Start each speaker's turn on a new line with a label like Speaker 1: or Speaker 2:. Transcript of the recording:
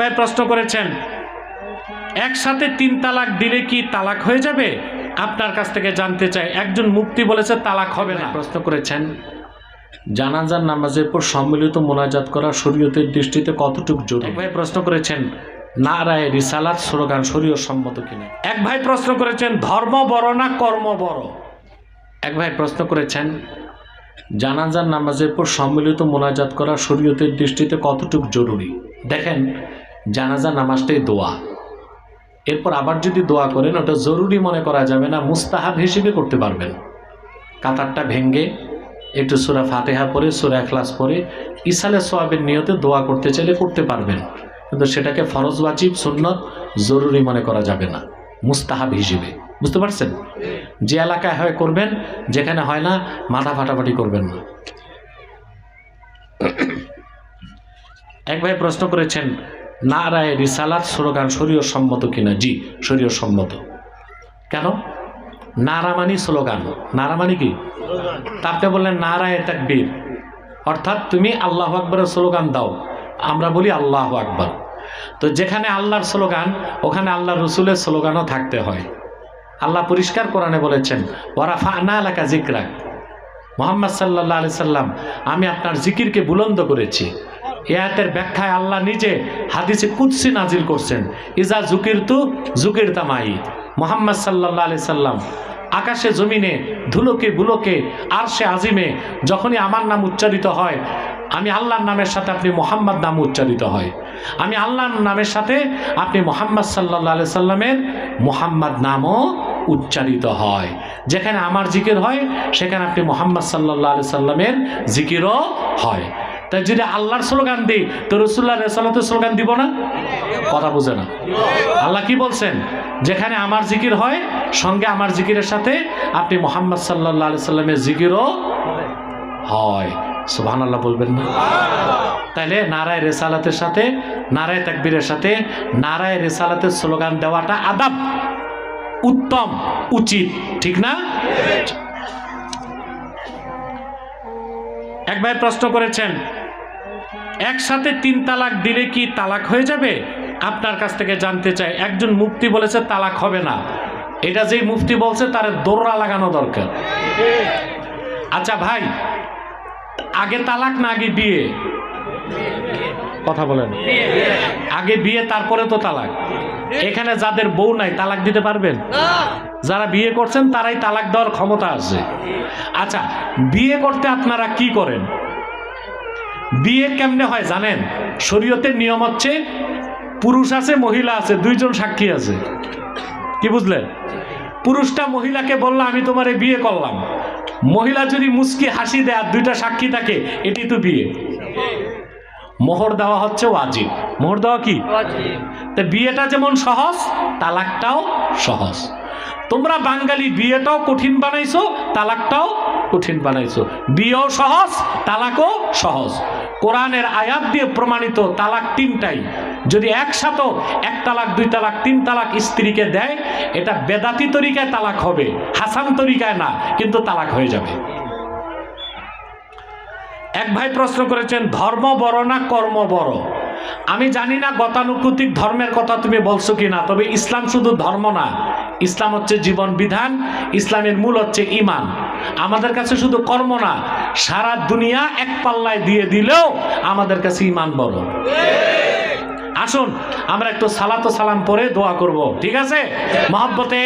Speaker 1: ভাই প্রশ্ন করেছেন একসাথে তিন তালাক দিলে কি তালাক হয়ে যাবে? আপনার কাছ থেকে জানতে চাই একজন মুক্তি বলেছে তালাক হবে না। প্রশ্ন করেছেন জানাজার নামাজের পর সম্মিলিত মোনাজাত করা শরীয়তের দৃষ্টিতে কতটুকু জরুরি? এক ভাই প্রশ্ন করেছেন না রায় রিসালাত স্লোগান শরীয় সম্মত কিনা? এক ভাই প্রশ্ন করেছেন ধর্ম বড় না কর্ম বড়? এক ভাই প্রশ্ন করেছেন জানাজার নামাজের পর সম্মিলিত মোনাজাত করা শরীয়তের দৃষ্টিতে কতটুকু জরুরি? দেখেন জানাজা নামাজটাই দোয়া। এরপর আবার যদি দোয়া করেন, ওটা জরুরি মনে করা যাবে না, মুস্তাহাব হিসেবে করতে পারবেন। কাতারটা ভেঙ্গে একটু সুরা ফাতেহা পরে সুরা এখলাস পরে ইসালে সোয়াবের নিয়তে দোয়া করতে চাইলে করতে পারবেন। কিন্তু সেটাকে ফরজ, ওয়াজিব, সুন্নত জরুরি মনে করা যাবে না, মুস্তাহাব হিসেবে। বুঝতে পারছেন? যে এলাকায় হয় করবেন, যেখানে হয় না, মাথা ফাটাফাটি করবেন না। এক ভাই প্রশ্ন করেছেন না রায় রিসালাত স্লোগান শরীয় সম্মত কিনা? জি শরীয় সম্মত। কেন? নারামানি স্লোগান। নারামানি কি? তা আপনি বললেন, নারায় তাকবীর। অর্থাৎ তুমি আল্লাহ আকবরের স্লোগান দাও। আমরা বলি আল্লাহ আকবর। তো যেখানে আল্লাহর স্লোগান, ওখানে আল্লাহ রসুলের স্লোগানও থাকতে হয়। আল্লাহ পরিষ্কার কোরআনে বলেছেন ওরা ফানা এলাকা জিকরাক মোহাম্মদ সাল্লাহ আলি সাল্লাম, আমি আপনার জিকিরকে বুলন্দ করেছি। এ ব্যাখ্যায় আল্লাহ নিজে হাদিসে কুৎসি নাজিল করছেন। ইজা জুকির তু জুকির তামাই মোহাম্মদ সাল্লাহ আলি সাল্লাম আকাশে, জমিনে, ধুলোকে, বুলোকে আর সে আজিমে যখনই আমার নাম উচ্চারিত হয়, আমি আল্লাহর নামের সাথে আপনি মোহাম্মদ নাম উচ্চারিত হয়। আমি আল্লাহর নামের সাথে আপনি মোহাম্মদ সাল্লাহ আলি সাল্লামের মোহাম্মদ নামও উচ্চারিত হয়। যেখানে আমার জিকির হয়, সেখানে আপনি মোহাম্মদ সাল্লাহ আলি সাল্লামের জিকিরও হয়। তাই যদি আল্লাহর স্লোগান দিই, তো রসুল্লাহ রেসালাতের স্লোগান দিব না? কথা বুঝে না। আল্লাহ কি বলছেন? যেখানে আমার জিকির হয়, সঙ্গে আমার জিকিরের সাথে আপনি মোহাম্মদ সাল্লাহ আলি সাল্লামের জিকিরও হয়। সুবহান আল্লাহ বলবেন না? তাইলে নারায় রেসালাতের সাথে, নারায় তাকবীরের সাথে, নারায় রেসালাতের স্লোগান দেওয়াটা আদাব। উত্তম, উচিত, ঠিক না? এক ভাই প্রশ্ন করেছেন, একসাথে তিন তালাক দিলে কি তালাক হয়ে যাবে? আপনার কাছ থেকে জানতে চাই, একজন মুফতি বলেছে তালাক হবে না। এটা যেই মুফতি বলছে, তার দৌড়া লাগানো দরকার। আচ্ছা ভাই, আগে তালাক না আগে বিয়ে? কথা বলেন। আগে বিয়ে, তারপরে তো তালাক। এখানে যাদের বউ নাই তালাক দিতে পারবেন? যারা বিয়ে করছেন তারাই তালাক দেওয়ার ক্ষমতা আছে। আচ্ছা বিয়ে করতে আপনারা কি করেন? বিয়ে কেমনে হয় জানেন? শরীয়তের নিয়ম হচ্ছে পুরুষ আছে মহিলা আছে দুইজন সাক্ষী আছে। কি বুঝলেন? পুরুষটা মহিলাকে বলল আমি তোমারে বিয়ে করলাম। মহিলা যদি মুস্কি হাসি দেয় আর দুইটা সাক্ষী থাকে এটি তো বিয়ে। মোহর দেওয়া হচ্ছে ওয়াজিব। মোহর দেওয়া কি? তা বিয়েটা যেমন সহজ তালাকটাও সহজ। তোমরা বাঙালি বিয়েটাও কঠিন বানাইছো তালাকটাও কঠিন বানাইছো। বিয়েও সহজ তালাকও সহজ। কোরআনের আয়াত দিয়ে প্রমাণিত তালাক তিনটাই। যদি একসাথে এক তালাক দুই তালাক তিন তালাক স্ত্রীকে দেয় এটা বেদাতি তরিকায় তালাক হবে হাসান তরিকায় না কিন্তু তালাক হয়ে যাবে। এক ভাই প্রশ্ন করেছেন, ধর্ম বড় না কর্ম বড়? আমি জানি না গতানুগতিক ধর্মের কথা তুমি বলছো কি না তবে ইসলাম শুধু ধর্ম না। ইসলাম হচ্ছে জীবন বিধান, ইসলামের মূল হচ্ছে ইমান আমাদের কাছে শুধু কর্ম না, সারা দুনিয়া এক পাল্লায় দিয়ে দিলেও আমাদের কাছে ইমান বড়। আসুন, আমরা একটু সালাতো সালাম পরে দোয়া করব, ঠিক আছে? মহব্বতে